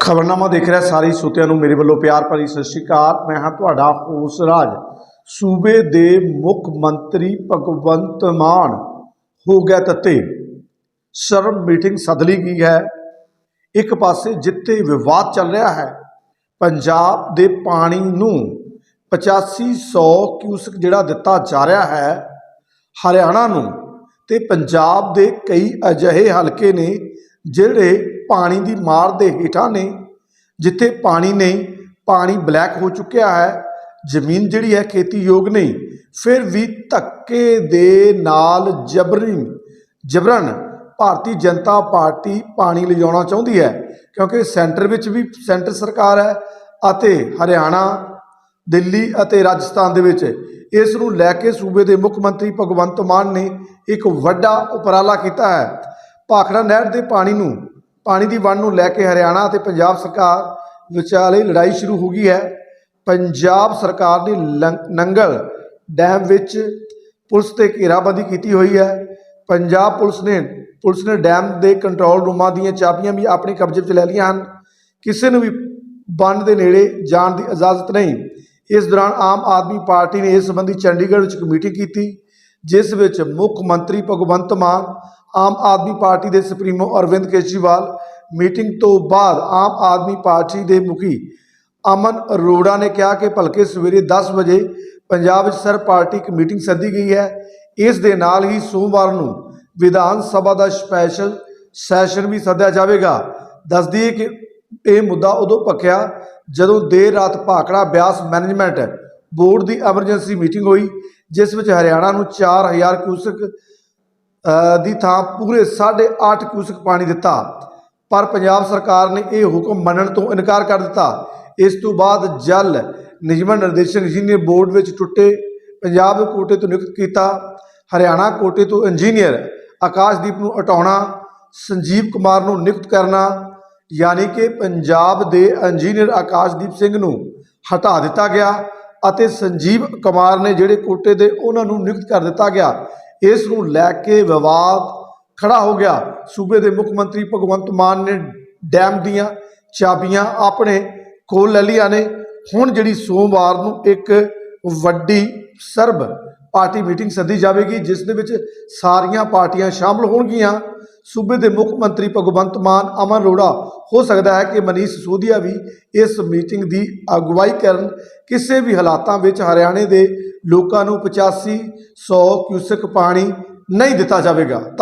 ਖਬਰਨਾਮਾ ਦੇਖ ਰਿਹਾ ਸਾਰੇ ਸਰੋਤਿਆਂ ਨੂੰ ਮੇਰੇ ਵੱਲੋਂ ਪਿਆਰ ਭਰੀ ਸਤਿ ਸ਼੍ਰੀ ਅਕਾਲ। ਮੈਂ ਹਾਂ ਤੁਹਾਡਾ ਹੋਸ ਰਾਜ। ਸੂਬੇ ਦੇ ਮੁੱਖ ਮੰਤਰੀ ਭਗਵੰਤ ਮਾਨ, ਹੋ ਗਿਆ ਤੱਤੇ। ਸ਼ਰਮ ਮੀਟਿੰਗ ਸੱਦ ਲਈ ਗਈ ਹੈ। ਇੱਕ ਪਾਸੇ ਜਿੱਥੇ ਵਿਵਾਦ ਚੱਲ ਰਿਹਾ ਹੈ। ਪੰਜਾਬ ਦੇ ਪਾਣੀ ਨੂੰ 8500 ਕਿਊਸਕ ਜਿਹੜਾ ਦਿੱਤਾ ਜਾ ਰਿਹਾ ਹੈ, ਹਰਿਆਣਾ ਨੂੰ। ਤੇ ਪੰਜਾਬ ਦੇ ਕਈ ਅਜਿਹੇ ਹਲਕੇ ਨੇ ਜਿਹੜੇ ਪਾਣੀ ਦੀ ਮਾਰ ਦੇ ਹੇਠਾਂ ਨੇ, ਜਿੱਥੇ ਪਾਣੀ ਨਹੀਂ, ਪਾਣੀ ਬਲੈਕ ਹੋ ਚੁੱਕਿਆ ਹੈ, ਜ਼ਮੀਨ ਜਿਹੜੀ ਹੈ ਖੇਤੀਯੋਗ ਨਹੀਂ, ਫਿਰ ਵੀ ਧੱਕੇ ਦੇ ਨਾਲ ਜਬਰੀ ਜਬਰਨ ਭਾਰਤੀ ਜਨਤਾ ਪਾਰਟੀ ਪਾਣੀ ਲਿਜਾਉਣਾ ਚਾਹੁੰਦੀ ਹੈ, ਕਿਉਂਕਿ ਸੈਂਟਰ ਵਿੱਚ ਵੀ ਸੈਂਟਰ ਸਰਕਾਰ ਹੈ ਅਤੇ ਹਰਿਆਣਾ, ਦਿੱਲੀ ਅਤੇ ਰਾਜਸਥਾਨ ਦੇ ਵਿੱਚ ਇਸ ਨੂੰ ਲੈ ਕੇ ਸੂਬੇ ਦੇ ਮੁੱਖ ਮੰਤਰੀ ਭਗਵੰਤ ਮਾਨ ਨੇ ਇੱਕ ਵੱਡਾ ਉਪਰਾਲਾ ਕੀਤਾ ਹੈ। ਭਾਖੜਾ ਨਹਿਰ ਦੇ ਪਾਣੀ ਨੂੰ, ਪਾਣੀ ਦੀ ਵੰਡ ਨੂੰ ਲੈ ਕੇ ਹਰਿਆਣਾ ਅਤੇ ਪੰਜਾਬ ਸਰਕਾਰ ਵਿਚਾਲੇ ਲੜਾਈ ਸ਼ੁਰੂ ਹੋ ਗਈ ਹੈ। ਪੰਜਾਬ ਸਰਕਾਰ ਨੇ ਲੰ- ਨੰਗਲ ਡੈਮ ਵਿੱਚ ਪੁਲਿਸ ਤੇ ਘੇਰਾਬੰਦੀ ਕੀਤੀ ਹੋਈ ਹੈ। ਪੰਜਾਬ ਪੁਲਿਸ ਨੇ ਪੁਲਿਸ ਨੇ ਡੈਮ ਦੇ ਕੰਟਰੋਲ ਰੂਮਾਂ ਦੀਆਂ ਚਾਬੀਆਂ ਵੀ ਆਪਣੇ ਕਬਜ਼ੇ ਵਿੱਚ ਲੈ ਲਈਆਂ ਹਨ। ਕਿਸੇ ਨੂੰ ਵੀ ਬੰਨ ਦੇ ਨੇੜੇ ਜਾਣ ਦੀ ਇਜਾਜ਼ਤ ਨਹੀਂ। ਇਸ ਦੌਰਾਨ ਆਮ ਆਦਮੀ ਪਾਰਟੀ ਨੇ ਇਸ ਸੰਬੰਧੀ ਚੰਡੀਗੜ੍ਹ ਵਿੱਚ ਇੱਕ ਮੀਟਿੰਗ ਕੀਤੀ। ਜਿਸ ਵਿੱਚ ਮੁੱਖ ਮੰਤਰੀ ਭਗਵੰਤ ਮਾਨ, ਆਮ ਆਦਮੀ ਪਾਰਟੀ ਦੇ ਸੁਪਰੀਮੋ ਅਰਵਿੰਦ ਕੇਜਰੀਵਾਲ, ਮੀਟਿੰਗ ਤੋਂ ਬਾਅਦ ਆਮ ਆਦਮੀ ਪਾਰਟੀ ਦੇ ਮੁਖੀ ਅਮਨ ਅਰੋੜਾ ਨੇ ਕਿਹਾ ਕਿ ਭਲਕੇ ਸਵੇਰੇ 10 ਵਜੇ ਪੰਜਾਬ ਵਿੱਚ ਸਰ ਪਾਰਟੀ ਇੱਕ ਮੀਟਿੰਗ ਸੱਦੀ ਗਈ ਹੈ। ਇਸ ਦੇ ਨਾਲ ਹੀ ਸੋਮਵਾਰ ਨੂੰ ਵਿਧਾਨ ਸਭਾ ਦਾ ਸਪੈਸ਼ਲ ਸੈਸ਼ਨ ਵੀ ਸੱਦਿਆ ਜਾਵੇਗਾ। ਦੱਸ ਦਈਏ ਕਿ ਇਹ ਮੁੱਦਾ ਉਦੋਂ ਪੱਕਿਆ ਜਦੋਂ ਦੇਰ ਰਾਤ ਭਾਖੜਾ ਬਿਆਸ ਮੈਨੇਜਮੈਂਟ ਬੋਰਡ ਦੀ ਐਮਰਜੈਂਸੀ ਮੀਟਿੰਗ ਹੋਈ, ਜਿਸ ਵਿੱਚ ਹਰਿਆਣਾ ਨੂੰ 4000 ਕਿਊਸਕ ਦੀ ਥਾਂ ਪੂਰੇ 8.5 ਕਿਊਸਕ ਪਾਣੀ ਦਿੱਤਾ। ਪਰ ਪੰਜਾਬ ਸਰਕਾਰ ਨੇ ਇਹ ਹੁਕਮ ਮੰਨਣ ਤੋਂ ਇਨਕਾਰ ਕਰ ਦਿੱਤਾ। ਇਸ ਤੋਂ ਬਾਅਦ ਜਲ ਨਿਯਮਨ ਨਿਰਦੇਸ਼ਕ ਇੰਜੀਨੀਅਰ ਬੋਰਡ ਵਿੱਚ ਟੁੱਟੇ, ਪੰਜਾਬ ਦੇ ਕੋਟੇ ਤੋਂ ਨਿਯੁਕਤ ਕੀਤਾ, ਹਰਿਆਣਾ ਕੋਟੇ ਤੋਂ ਇੰਜੀਨੀਅਰ ਆਕਾਸ਼ਦੀਪ ਨੂੰ ਹਟਾਉਣਾ, ਸੰਜੀਵ ਕੁਮਾਰ ਨੂੰ ਨਿਯੁਕਤ ਕਰਨਾ, ਯਾਨੀ ਕਿ ਪੰਜਾਬ ਦੇ ਇੰਜੀਨੀਅਰ ਆਕਾਸ਼ਦੀਪ ਸਿੰਘ ਨੂੰ ਹਟਾ ਦਿੱਤਾ ਗਿਆ। ਅਤੇ ਸੰਜੀਵ ਕੁਮਾਰ ਨੇ ਜਿਹੜੇ ਕੋਟੇ ਦੇ ਉਹਨਾਂ ਨੂੰ ਨਿਯੁਕਤ ਕਰ ਦਿੱਤਾ ਗਿਆ, ਇਸ ਨੂੰ ਲੈ ਕੇ ਵਿਵਾਦ ਖੜਾ ਹੋ ਗਿਆ। ਸੂਬੇ ਦੇ ਮੁੱਖ ਮੰਤਰੀ ਭਗਵੰਤ ਮਾਨ ਨੇ ਡੈਮ ਦੀਆਂ ਚਾਬੀਆਂ ਆਪਣੇ ਕੋਲ ਲੈ ਲਈਆਂ ਨੇ। ਹੁਣ ਜਿਹੜੀ ਸੋਮਵਾਰ ਨੂੰ ਇੱਕ ਵੱਡੀ ਸਰਬ ਪਾਰਟੀ ਮੀਟਿੰਗ ਸੱਦੀ ਜਾਵੇਗੀ, ਜਿਸ ਦੇ ਵਿੱਚ ਸਾਰੀਆਂ ਪਾਰਟੀਆਂ ਸ਼ਾਮਲ ਹੋਣਗੀਆਂ। ਸੂਬੇ ਦੇ ਮੁੱਖ ਮੰਤਰੀ ਭਗਵੰਤ ਮਾਨ, ਅਮਨ ਅਰੋੜਾ, ਹੋ ਸਕਦਾ ਹੈ ਕਿ ਮਨੀਸ਼ ਸਿਸੋਦੀਆ ਵੀ ਇਸ ਮੀਟਿੰਗ ਦੀ ਅਗਵਾਈ ਕਰਨ। ਕਿਸੇ ਵੀ ਹਾਲਾਤਾਂ ਵਿੱਚ ਹਰਿਆਣੇ ਦੇ ਲੋਕਾਂ ਨੂੰ 85 100 ਕਿਊਸਕ ਪਾਣੀ ਨਹੀਂ ਦਿੱਤਾ ਜਾਵੇਗਾ।